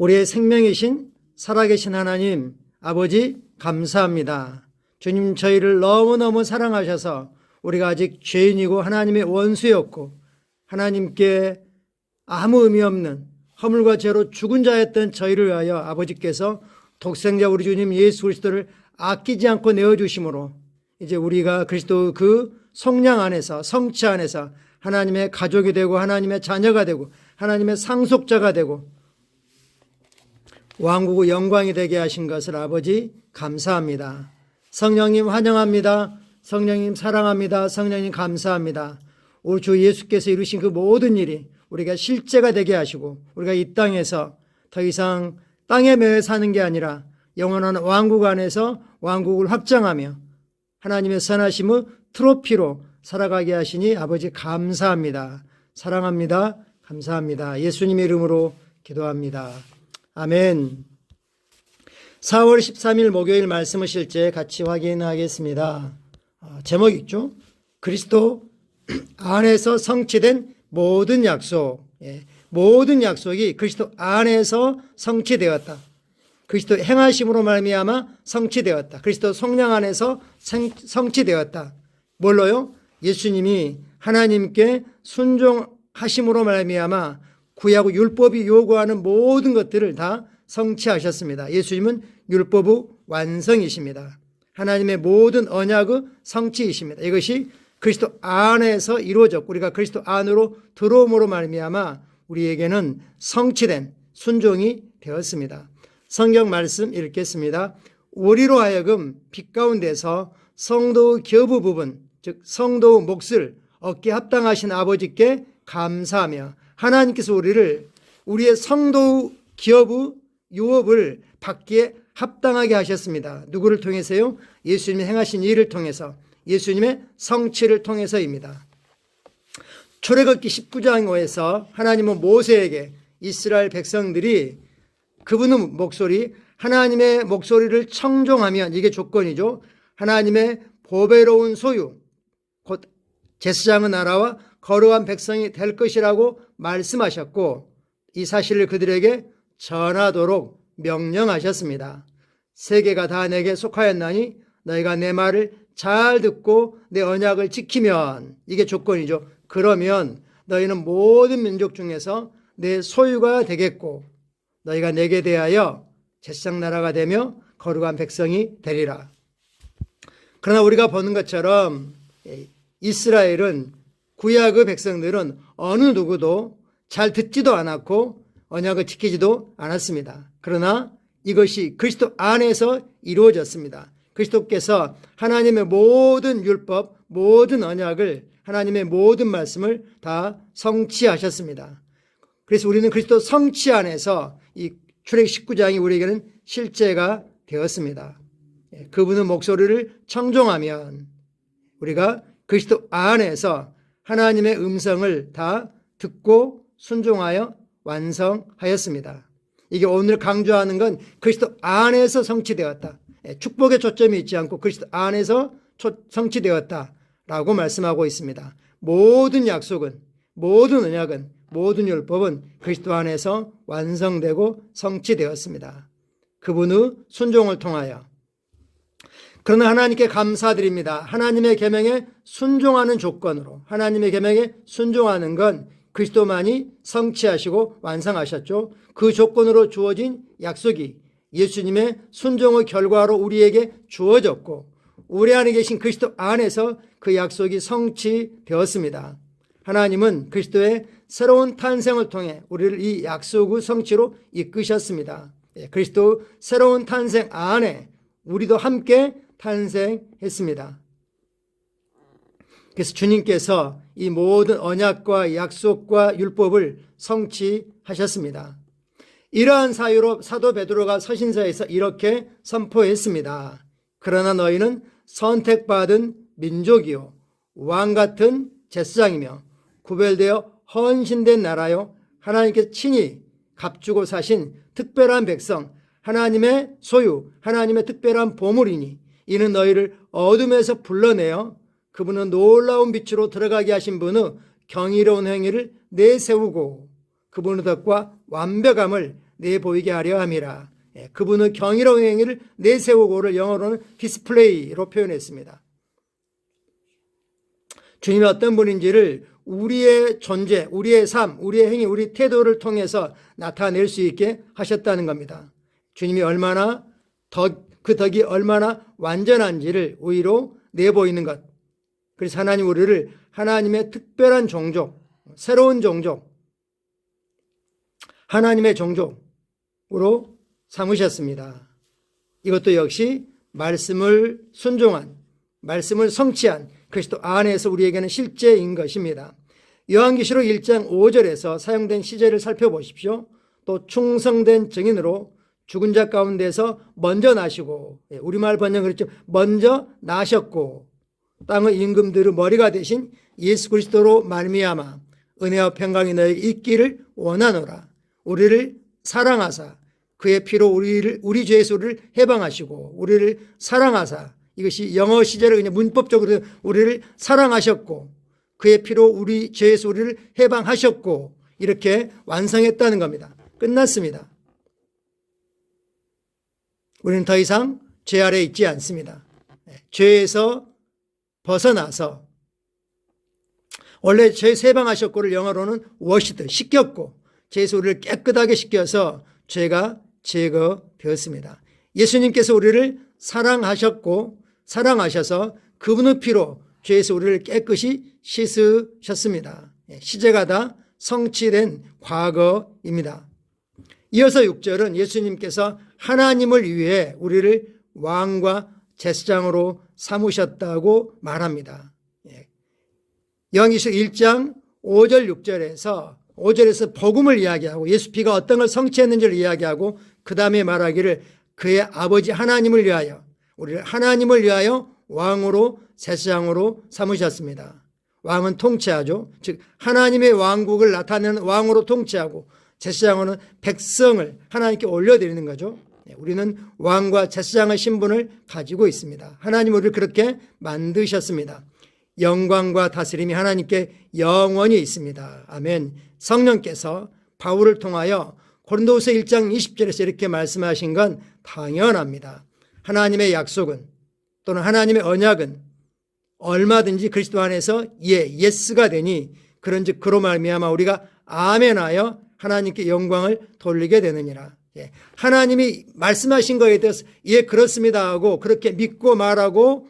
우리의 생명이신 살아계신 하나님 아버지 감사합니다. 주님 저희를 너무너무 사랑하셔서 우리가 아직 죄인이고 하나님의 원수였고 하나님께 아무 의미 없는 허물과 죄로 죽은 자였던 저희를 위하여 아버지께서 독생자 우리 주님 예수 그리스도를 아끼지 않고 내어주심으로 이제 우리가 그리스도 그 성량 안에서 성취 안에서 하나님의 가족이 되고 하나님의 자녀가 되고 하나님의 상속자가 되고 왕국의 영광이 되게 하신 것을 아버지 감사합니다. 성령님 환영합니다. 성령님 사랑합니다. 성령님 감사합니다. 우리 주 예수께서 이루신 그 모든 일이 우리가 실제가 되게 하시고 우리가 이 땅에서 더 이상 땅에 매여 사는 게 아니라 영원한 왕국 안에서 왕국을 확장하며 하나님의 선하심의 트로피로 살아가게 하시니 아버지 감사합니다. 사랑합니다. 감사합니다. 예수님의 이름으로 기도합니다. 아멘. 4월 13일 목요일 말씀을 실제 같이 확인하겠습니다. 아, 제목 있죠? 그리스도 안에서 성취된 모든 약속, 예, 모든 약속이 그리스도 안에서 성취되었다. 그리스도 행하심으로 말미암아 성취되었다. 그리스도 성령 안에서 생- 성취되었다. 뭘로요? 예수님이 하나님께 순종하심으로 말미암아 구약의 율법이 요구하는 모든 것들을 다 성취하셨습니다. 예수님은 율법의 완성이십니다. 하나님의 모든 언약의 성취이십니다. 이것이 그리스도 안에서 이루어졌고 우리가 그리스도 안으로 들어옴으로 말미암아 우리에게는 성취된 순종이 되었습니다. 성경 말씀 읽겠습니다. 우리로 하여금 빛 가운데서 성도의 교부 부분, 즉 성도의 몫을 얻게 합당하신 아버지께 감사하며 하나님께서 우리를 우리의 성도의 기업의 유업을 받기에 합당하게 하셨습니다. 누구를 통해서요? 예수님이 행하신 일을 통해서 예수님의 성취를 통해서입니다. 출애굽기 19장 5에서 하나님은 모세에게 이스라엘 백성들이 그분의 목소리 하나님의 목소리를 청종하면 이게 조건이죠. 하나님의 보배로운 소유 곧 제사장의 나라와 거룩한 백성이 될 것이라고 말씀하셨고 이 사실을 그들에게 전하도록 명령하셨습니다. 세계가 다 내게 속하였나니 너희가 내 말을 잘 듣고 내 언약을 지키면 이게 조건이죠. 그러면 너희는 모든 민족 중에서 내 소유가 되겠고 너희가 내게 대하여 제사장 나라가 되며 거룩한 백성이 되리라. 그러나 우리가 보는 것처럼 이스라엘은 구약의 백성들은 어느 누구도 잘 듣지도 않았고 언약을 지키지도 않았습니다. 그러나 이것이 그리스도 안에서 이루어졌습니다. 그리스도께서 하나님의 모든 율법, 모든 언약을 하나님의 모든 말씀을 다 성취하셨습니다. 그래서 우리는 그리스도 성취 안에서 이 출애굽 19장이 우리에게는 실제가 되었습니다. 예, 그분의 목소리를 청종하면 우리가 그리스도 안에서 하나님의 음성을 다 듣고 순종하여 완성하였습니다. 이게 오늘 강조하는 건 그리스도 안에서 성취되었다. 예, 축복의 초점이 있지 않고 그리스도 안에서 성취되었다라고 말씀하고 있습니다. 모든 약속은 모든 언약은 모든 율법은 그리스도 안에서 완성되고 성취되었습니다. 그분의 순종을 통하여 그러나 하나님께 감사드립니다. 하나님의 계명에 순종하는 조건으로 하나님의 계명에 순종하는 건 그리스도만이 성취하시고 완성하셨죠. 그 조건으로 주어진 약속이 예수님의 순종의 결과로 우리에게 주어졌고 우리 안에 계신 그리스도 안에서 그 약속이 성취되었습니다. 하나님은 그리스도의 새로운 탄생을 통해 우리를 이 약속의 성취로 이끄셨습니다. 예, 그리스도 새로운 탄생 안에 우리도 함께 탄생했습니다. 그래서 주님께서 이 모든 언약과 약속과 율법을 성취하셨습니다. 이러한 사유로 사도 베드로가 서신서에서 이렇게 선포했습니다. 그러나 너희는 선택받은 민족이요 왕 같은 제사장이며 구별되어 헌신된 나라요 하나님께서 친히 값주고 사신 특별한 백성 하나님의 소유 하나님의 특별한 보물이니 이는 너희를 어둠에서 불러내어 그분은 놀라운 빛으로 들어가게 하신 분의 경이로운 행위를 내세우고 그분의 덕과 완벽함을 내보이게 하려 함이라. 예, 그분의 경이로운 행위를 내세우고를 영어로는 디스플레이로 표현했습니다. 주님이 어떤 분인지를 우리의 존재, 우리의 삶, 우리의 행위, 우리 태도를 통해서 나타낼 수 있게 하셨다는 겁니다. 주님이 얼마나 더, 그 덕이 얼마나 완전한지를 우리로 내보이는 것. 그래서 하나님 우리를 하나님의 특별한 종족, 새로운 종족, 하나님의 종족으로 삼으셨습니다. 이것도 역시 말씀을 순종한, 말씀을 성취한 그리스도 안에서 우리에게는 실제인 것입니다. 요한계시록 1장 5절에서 사용된 시제를 살펴보십시오. 또 충성된 증인으로 죽은 자 가운데서 먼저 나시고 예, 우리말 번역 그렇죠. 먼저 나셨고 땅의 임금들의 머리가 되신 예수 그리스도로 말미암아 은혜와 평강이 너에게 있기를 원하노라. 우리를 사랑하사 그의 피로 우리를 우리 소리를 해방하시고 우리를 사랑하사 이것이 영어 시제를 그냥 문법적으로 우리를 사랑하셨고 그의 피로 우리 소리를 해방하셨고 이렇게 완성했다는 겁니다. 끝났습니다. 우리는 더 이상 죄 아래 있지 않습니다. 네, 죄에서 벗어나서 원래 죄 세방하셨고를 영어로는 워시드 씻겼고 죄 소리를 깨끗하게 씻겨서 죄가 제거되었습니다. 예수님께서 우리를 사랑하셨고 사랑하셔서 그분의 피로 죄에서 우리를 깨끗이 씻으셨습니다. 예, 시제가 다 성취된 과거입니다. 이어서 6절은 예수님께서 하나님을 위해 우리를 왕과 제사장으로 삼으셨다고 말합니다. 예. 영희서 1장 5절 6절에서 5절에서 복음을 이야기하고 예수 피가 어떤 걸 성취했는지를 이야기하고 그 다음에 말하기를 그의 아버지 하나님을 위하여 우리를 하나님을 위하여 왕으로 제사장으로 삼으셨습니다. 왕은 통치하죠. 즉 하나님의 왕국을 나타내는 왕으로 통치하고 제사장은 백성을 하나님께 올려드리는 거죠. 네, 우리는 왕과 제사장의 신분을 가지고 있습니다. 하나님 우리를 그렇게 만드셨습니다. 영광과 다스림이 하나님께 영원히 있습니다. 아멘. 성령께서 바울을 통하여 고린도후서 1장 20절에서 이렇게 말씀하신 건 당연합니다. 하나님의 약속은 또는 하나님의 언약은 얼마든지 그리스도 안에서 예, 예스가 되니 그런즉 그로 말미암아 우리가 아멘하여 하나님께 영광을 돌리게 되느니라. 예, 하나님이 말씀하신 것에 대해서 예 그렇습니다 하고 그렇게 믿고 말하고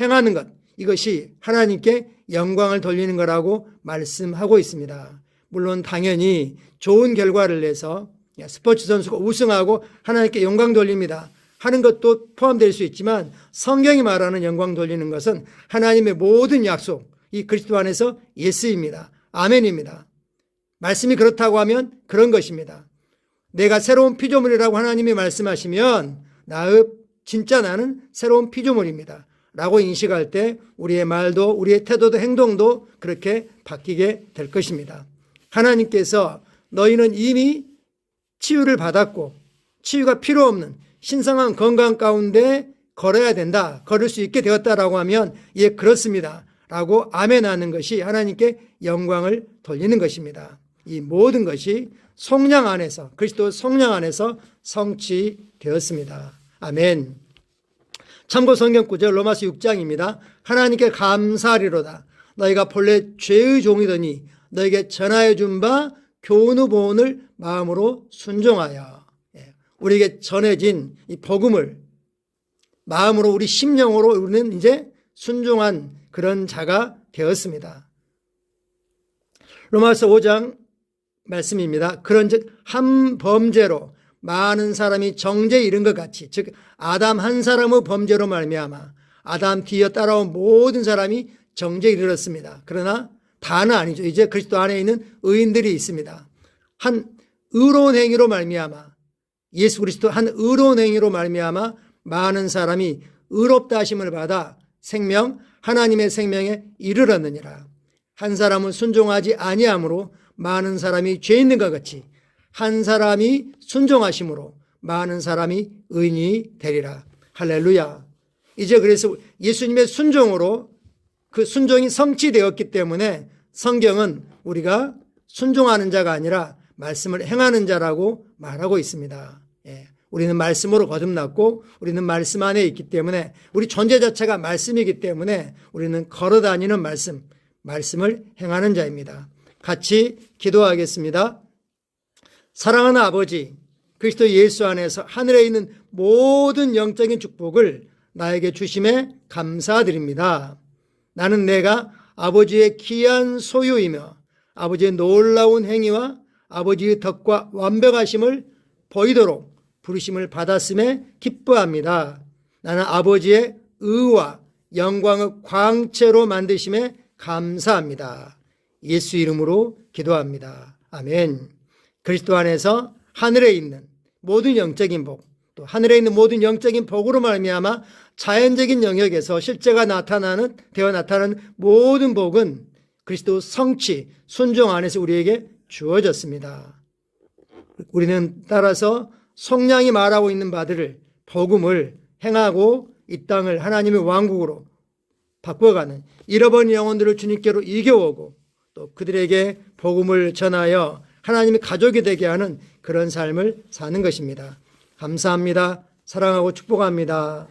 행하는 것 이것이 하나님께 영광을 돌리는 거라고 말씀하고 있습니다. 물론 당연히 좋은 결과를 내서 예, 스포츠 선수가 우승하고 하나님께 영광 돌립니다. 하는 것도 포함될 수 있지만 성경이 말하는 영광 돌리는 것은 하나님의 모든 약속, 이 그리스도 안에서 예스입니다. 아멘입니다. 말씀이 그렇다고 하면 그런 것입니다. 내가 새로운 피조물이라고 하나님이 말씀하시면 나의 진짜 나는 새로운 피조물입니다. 라고 인식할 때 우리의 말도 우리의 태도도 행동도 그렇게 바뀌게 될 것입니다. 하나님께서 너희는 이미 치유를 받았고 치유가 필요 없는 신성한 건강 가운데 걸어야 된다. 걸을 수 있게 되었다라고 하면 예 그렇습니다. 라고 아멘하는 것이 하나님께 영광을 돌리는 것입니다. 이 모든 것이 성령 안에서 그리스도 성령 안에서 성취되었습니다. 아멘. 참고 성경 구절 로마서 6장입니다. 하나님께 감사하리로다. 너희가 본래 죄의 종이더니 너에게 전하여 준 바 교훈의 보온을 마음으로 순종하여 예. 우리에게 전해진 이 복음을 마음으로 우리 심령으로 우리는 이제 순종한 그런 자가 되었습니다. 로마서 5장 말씀입니다. 그런즉 한 범죄로 많은 사람이 정죄에 이른 것 같이 즉 아담 한 사람의 범죄로 말미암아 아담 뒤에 따라온 모든 사람이 정죄에 이르렀습니다. 그러나 다는 아니죠. 이제 그리스도 안에 있는 의인들이 있습니다. 한 의로운 행위로 말미암아 예수 그리스도 한 의로운 행위로 말미암아 많은 사람이 의롭다 하심을 받아 생명 하나님의 생명에 이르렀느니라. 한 사람은 순종하지 아니함으로 많은 사람이 죄 있는 것 같이 한 사람이 순종하심으로 많은 사람이 의인이 되리라. 할렐루야. 이제 그래서 예수님의 순종으로 그 순종이 성취되었기 때문에 성경은 우리가 순종하는 자가 아니라 말씀을 행하는 자라고 말하고 있습니다. 예. 우리는 말씀으로 거듭났고 우리는 말씀 안에 있기 때문에 우리 존재 자체가 말씀이기 때문에 우리는 걸어 다니는 말씀, 말씀을 행하는 자입니다. 같이 기도하겠습니다. 사랑하는 아버지, 그리스도 예수 안에서 하늘에 있는 모든 영적인 축복을 나에게 주심에 감사드립니다. 나는 내가 아버지의 귀한 소유이며 아버지의 놀라운 행위와 아버지의 덕과 완벽하심을 보이도록 부르심을 받았음에 기뻐합니다. 나는 아버지의 의와 영광의 광채로 만드심에 감사합니다. 예수 이름으로 기도합니다. 아멘. 그리스도 안에서 하늘에 있는 모든 영적인 복, 또 하늘에 있는 모든 영적인 복으로 말미암아 자연적인 영역에서 실제가 나타나는 되어 나타나는 모든 복은 그리스도 성취 순종 안에서 우리에게 주어졌습니다. 우리는 따라서 성령이 말하고 있는 바들을 복음을 행하고 이 땅을 하나님의 왕국으로 바꿔가는 잃어버린 영혼들을 주님께로 이겨오고 또 그들에게 복음을 전하여 하나님의 가족이 되게 하는 그런 삶을 사는 것입니다. 감사합니다. 사랑하고 축복합니다.